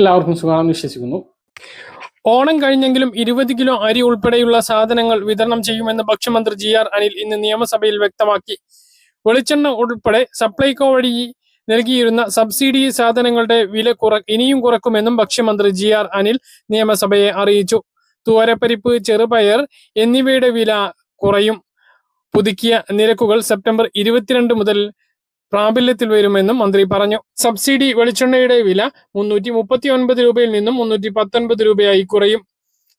എല്ലാവർക്കും സുഖമാണെന്ന് വിശ്വസിക്കുന്നു. ഓണം കഴിഞ്ഞെങ്കിലും ഇരുപത് കിലോ അരി ഉൾപ്പെടെയുള്ള സാധനങ്ങൾ വിതരണം ചെയ്യുമെന്ന് ഭക്ഷ്യമന്ത്രി ജി ആർ അനിൽ ഇന്ന് നിയമസഭയിൽ വ്യക്തമാക്കി. വെളിച്ചെണ്ണ ഉൾപ്പെടെ സപ്ലൈകോ വഴി നൽകിയിരുന്ന സബ്സിഡി സാധനങ്ങളുടെ വില കുറ ഇനിയും കുറക്കുമെന്നും ഭക്ഷ്യമന്ത്രി ജി ആർ അനിൽ നിയമസഭയെ അറിയിച്ചു. തുവരപ്പരിപ്പ് ചെറുപയർ എന്നിവയുടെ വില കുറയും. പുതുക്കിയ നിരക്കുകൾ സെപ്റ്റംബർ ഇരുപത്തിരണ്ട് മുതൽ പ്രാബല്യത്തിൽ വരുമെന്നും മന്ത്രി പറഞ്ഞു. സബ്സിഡി വെളിച്ചെണ്ണയുടെ വില മുന്നൂറ്റി മുപ്പത്തി ഒൻപത് രൂപയിൽ നിന്നും മുന്നൂറ്റി പത്തൊൻപത് രൂപയായി കുറയും.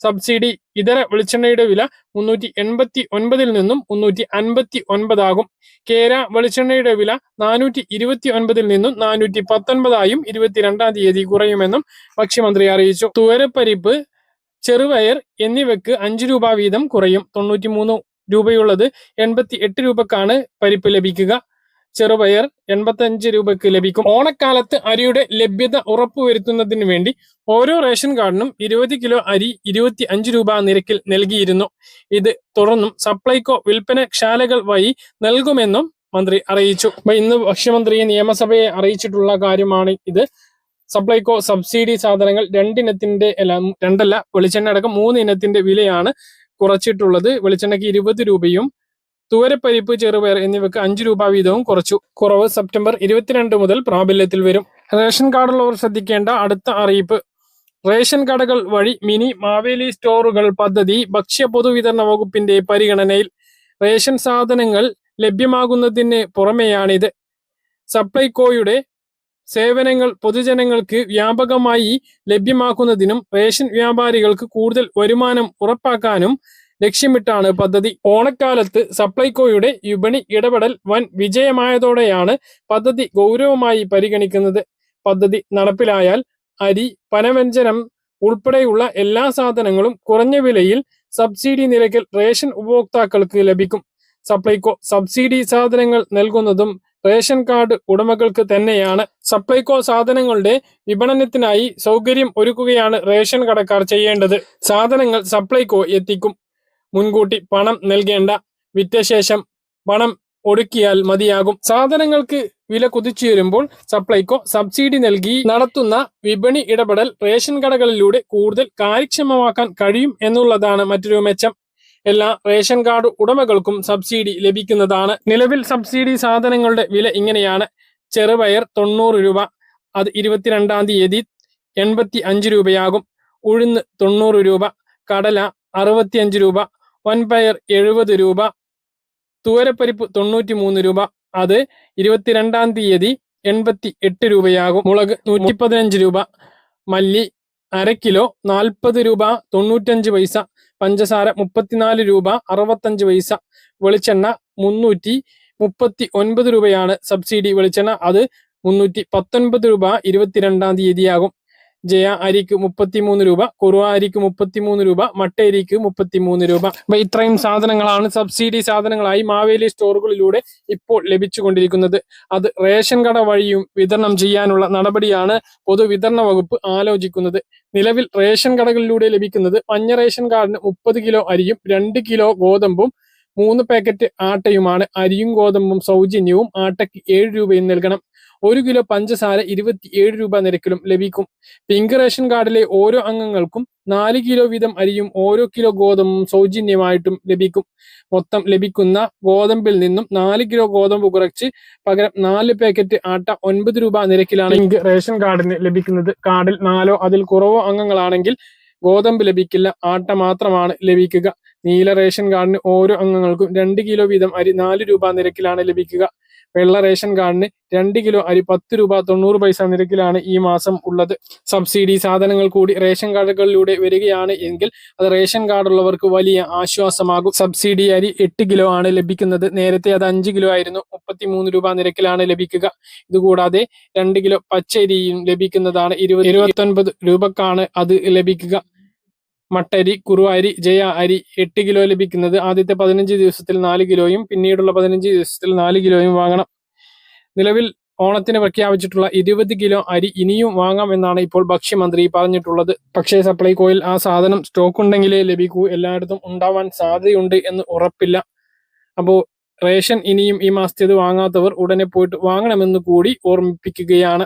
സബ്സിഡി ഇതര വെളിച്ചെണ്ണയുടെ വില മുന്നൂറ്റി എൺപത്തി ഒൻപതിൽ നിന്നും മുന്നൂറ്റി അൻപത്തി ഒൻപതാകും കേര വെളിച്ചെണ്ണയുടെ വില നാനൂറ്റി ഇരുപത്തി ഒൻപതിൽ നിന്നും നാനൂറ്റി പത്തൊൻപതായും ഇരുപത്തിരണ്ടാം തീയതി കുറയുമെന്നും ഭക്ഷ്യമന്ത്രി അറിയിച്ചു. തുവരപ്പരിപ്പ് ചെറുപയർ എന്നിവയ്ക്ക് അഞ്ച് രൂപ വീതം കുറയും. തൊണ്ണൂറ്റി മൂന്ന് രൂപയുള്ളത് എൺപത്തി എട്ട് രൂപക്കാണ് പരിപ്പ് ലഭിക്കുക. ചെറുപയർ എൺപത്തഞ്ച് രൂപയ്ക്ക് ലഭിക്കും. ഓണക്കാലത്ത് അരിയുടെ ലഭ്യത ഉറപ്പുവരുത്തുന്നതിന് വേണ്ടി ഓരോ റേഷൻ കാർഡിനും ഇരുപത് കിലോ അരി ഇരുപത്തി അഞ്ച് രൂപ നിരക്കിൽ നൽകിയിരുന്നു. ഇത് തുടർന്നും സപ്ലൈകോ വിൽപ്പനശാലകൾ വഴി നൽകുമെന്നും മന്ത്രി അറിയിച്ചു. അപ്പൊ ഇന്ന് ഭക്ഷ്യമന്ത്രി നിയമസഭയെ അറിയിച്ചിട്ടുള്ള കാര്യമാണ് ഇത്. സപ്ലൈകോ സബ്സിഡി സാധനങ്ങൾ രണ്ടിനത്തിന്റെ അല്ല രണ്ടല്ല വെളിച്ചെണ്ണ അടക്കം മൂന്ന് ഇനത്തിന്റെ വിലയാണ് കുറച്ചിട്ടുള്ളത്. വെളിച്ചെണ്ണയ്ക്ക് ഇരുപത് രൂപയും തുവരപ്പരിപ്പ് ചെറുപയർ എന്നിവയ്ക്ക് അഞ്ച് രൂപ വീതവും കുറച്ചു. കുറവ് സെപ്റ്റംബർ ഇരുപത്തിരണ്ട് മുതൽ പ്രാബല്യത്തിൽ വരും. റേഷൻ കാർഡുള്ളവർ ശ്രദ്ധിക്കേണ്ട അടുത്ത അറിയിപ്പ്. റേഷൻ കടകൾ വഴി മിനി മാവേലി സ്റ്റോറുകൾ പദ്ധതി ഭക്ഷ്യ പൊതുവിതരണ വകുപ്പിന്റെ പരിഗണനയിൽ റേഷൻ സാധനങ്ങൾ ലഭ്യമാകുന്നതിന് പുറമെയാണിത്. സപ്ലൈകോയുടെ സേവനങ്ങൾ പൊതുജനങ്ങൾക്ക് വ്യാപകമായി ലഭ്യമാക്കുന്നതിനും റേഷൻ വ്യാപാരികൾക്ക് കൂടുതൽ വരുമാനം ഉറപ്പാക്കാനും ലക്ഷ്യമിട്ടാണ് പദ്ധതി. ഓണക്കാലത്ത് സപ്ലൈകോയുടെ വിപണി ഇടപെടൽ വൻ വിജയമായതോടെയാണ് പദ്ധതി ഗൗരവമായി പരിഗണിക്കുന്നത്. പദ്ധതി നടപ്പിലായാൽ അരി പനവ്യഞ്ജനം ഉൾപ്പെടെയുള്ള എല്ലാ സാധനങ്ങളും കുറഞ്ഞ വിലയിൽ സബ്സിഡി നിരക്കിൽ റേഷൻ ഉപഭോക്താക്കൾക്ക് ലഭിക്കും. സപ്ലൈകോ സബ്സിഡി സാധനങ്ങൾ നൽകുന്നതും റേഷൻ കാർഡ് ഉടമകൾക്ക് തന്നെയാണ്. സപ്ലൈകോ സാധനങ്ങളുടെ വിപണനത്തിനായി സൗകര്യം ഒരുക്കുകയാണ് റേഷൻ കടക്കാർ ചെയ്യേണ്ടത്. സാധനങ്ങൾ സപ്ലൈകോ എത്തിക്കും. മുൻകൂട്ടി പണം നൽകേണ്ട വിറ്റ ശേഷം പണം ഒടുക്കിയാൽ മതിയാകും. സാധനങ്ങൾക്ക് വില കുതിച്ചുയരുമ്പോൾ സപ്ലൈകോ സബ്സിഡി നൽകി നടത്തുന്ന വിപണി ഇടപെടൽ റേഷൻ കടകളിലൂടെ കൂടുതൽ കാര്യക്ഷമമാക്കാൻ കഴിയും എന്നുള്ളതാണ് മറ്റൊരു മെച്ചം. എല്ലാ റേഷൻ കാർഡ് ഉടമകൾക്കും സബ്സിഡി ലഭിക്കുന്നതാണ്. നിലവിൽ സബ്സിഡി സാധനങ്ങളുടെ വില ഇങ്ങനെയാണ്. ചെറുപയർ തൊണ്ണൂറ് രൂപ അത് ഇരുപത്തിരണ്ടാം തീയതി എൺപത്തി അഞ്ച് രൂപയാകും. ഉഴുന്ന് തൊണ്ണൂറ് രൂപ കടല അറുപത്തിയഞ്ച് രൂപ വൻപയർ എഴുപത് രൂപ തുവരപ്പരിപ്പ് തൊണ്ണൂറ്റി മൂന്ന് രൂപ അത് ഇരുപത്തിരണ്ടാം തീയതി എൺപത്തി എട്ട് രൂപയാകും. മുളക് നൂറ്റി പതിനഞ്ച് രൂപ മല്ലി അര കിലോ നാൽപ്പത് രൂപ തൊണ്ണൂറ്റഞ്ച് പൈസ പഞ്ചസാര മുപ്പത്തിനാല് രൂപ അറുപത്തഞ്ച് പൈസ വെളിച്ചെണ്ണ മുന്നൂറ്റി മുപ്പത്തി ഒൻപത് രൂപയാണ് സബ്സിഡി വെളിച്ചെണ്ണ അത് മുന്നൂറ്റി പത്തൊൻപത് രൂപ ഇരുപത്തിരണ്ടാം തീയതിയാകും. ജയ അരിക്ക് മുപ്പത്തിമൂന്ന് രൂപ കുറുവ അരിക്ക് മുപ്പത്തിമൂന്ന് രൂപ മട്ട അരിക്ക് മുപ്പത്തിമൂന്ന് രൂപ. അപ്പൊ ഇത്രയും സാധനങ്ങളാണ് സബ്സിഡി സാധനങ്ങളായി മാവേലി സ്റ്റോറുകളിലൂടെ ഇപ്പോൾ ലഭിച്ചുകൊണ്ടിരിക്കുന്നത്. അത് റേഷൻ കട വഴിയും വിതരണം ചെയ്യാനുള്ള നടപടിയാണ് പൊതുവിതരണ വകുപ്പ് ആലോചിക്കുന്നത്. നിലവിൽ റേഷൻ കടകളിലൂടെ ലഭിക്കുന്നത് മഞ്ഞ റേഷൻ കാർഡിന് മുപ്പത് കിലോ അരിയും രണ്ട് കിലോ ഗോതമ്പും മൂന്ന് പാക്കറ്റ് ആട്ടയുമാണ്. അരിയും ഗോതമ്പും സൗജന്യവും ആട്ടയ്ക്ക് ഏഴ് രൂപയും നൽകണം. ഒരു കിലോ പഞ്ചസാര ഇരുപത്തി ഏഴ് രൂപ നിരക്കിലും ലഭിക്കും. പിങ്ക് റേഷൻ കാർഡിലെ ഓരോ അംഗങ്ങൾക്കും നാല് കിലോ വീതം അരിയും ഓരോ കിലോ ഗോതമ്പും സൗജന്യമായിട്ടും ലഭിക്കും. മൊത്തം ലഭിക്കുന്ന ഗോതമ്പിൽ നിന്നും നാല് കിലോ ഗോതമ്പ് കുറച്ച് പകരം നാല് പാക്കറ്റ് ആട്ട ഒൻപത് രൂപ നിരക്കിലാണ് പിങ്ക് റേഷൻ കാർഡിന് ലഭിക്കുന്നത്. കാർഡിൽ നാലോ അതിൽ കുറവോ അംഗങ്ങളാണെങ്കിൽ ഗോതമ്പ് ലഭിക്കില്ല. ആട്ട മാത്രമാണ് ലഭിക്കുക. നീല റേഷൻ കാർഡിന് ഓരോ അംഗങ്ങൾക്കും രണ്ട് കിലോ വീതം അരി നാല് രൂപ നിരക്കിലാണ് ലഭിക്കുക. വെള്ള റേഷൻ കാർഡിന് രണ്ട് കിലോ അരി പത്ത് രൂപ തൊണ്ണൂറ് പൈസ നിരക്കിലാണ് ഈ മാസം ഉള്ളത്. സബ്സിഡി സാധനങ്ങൾ കൂടി റേഷൻ കാർഡുകളിലൂടെ വരികയാണ് എങ്കിൽ അത് റേഷൻ കാർഡുള്ളവർക്ക് വലിയ ആശ്വാസമാകും. സബ്സിഡി അരി എട്ട് കിലോ ആണ് ലഭിക്കുന്നത്. നേരത്തെ അത് അഞ്ച് കിലോ ആയിരുന്നു. മുപ്പത്തിമൂന്ന് രൂപ നിരക്കിലാണ് ലഭിക്കുക. ഇതുകൂടാതെ രണ്ട് കിലോ പച്ചരിയും ലഭിക്കുന്നതാണ്. ഇരുപത് ഇരുപത്തൊൻപത് രൂപക്കാണ് അത് ലഭിക്കുക. മട്ടരി കുറുവാരി ജയ അരി എട്ട് കിലോ ലഭിക്കുന്നത് ആദ്യത്തെ പതിനഞ്ച് ദിവസത്തിൽ നാല് കിലോയും പിന്നീടുള്ള പതിനഞ്ച് ദിവസത്തിൽ നാല് കിലോയും വാങ്ങണം. നിലവിൽ ഓണത്തിന് പ്രഖ്യാപിച്ചിട്ടുള്ള ഇരുപത് കിലോ അരി ഇനിയും വാങ്ങാമെന്നാണ് ഇപ്പോൾ ഭക്ഷ്യമന്ത്രി പറഞ്ഞിട്ടുള്ളത്. പക്ഷേ സപ്ലൈകോയിൽ ആ സാധനം സ്റ്റോക്ക് ഉണ്ടെങ്കിലേ ലഭിക്കൂ. എല്ലായിടത്തും ഉണ്ടാവാൻ സാധ്യതയുണ്ട് എന്ന് ഉറപ്പില്ല. അപ്പോൾ റേഷൻ ഇനിയും ഈ മാസത്തേത് വാങ്ങാത്തവർ ഉടനെ പോയിട്ട് വാങ്ങണമെന്ന് കൂടി ഓർമ്മിപ്പിക്കുകയാണ്.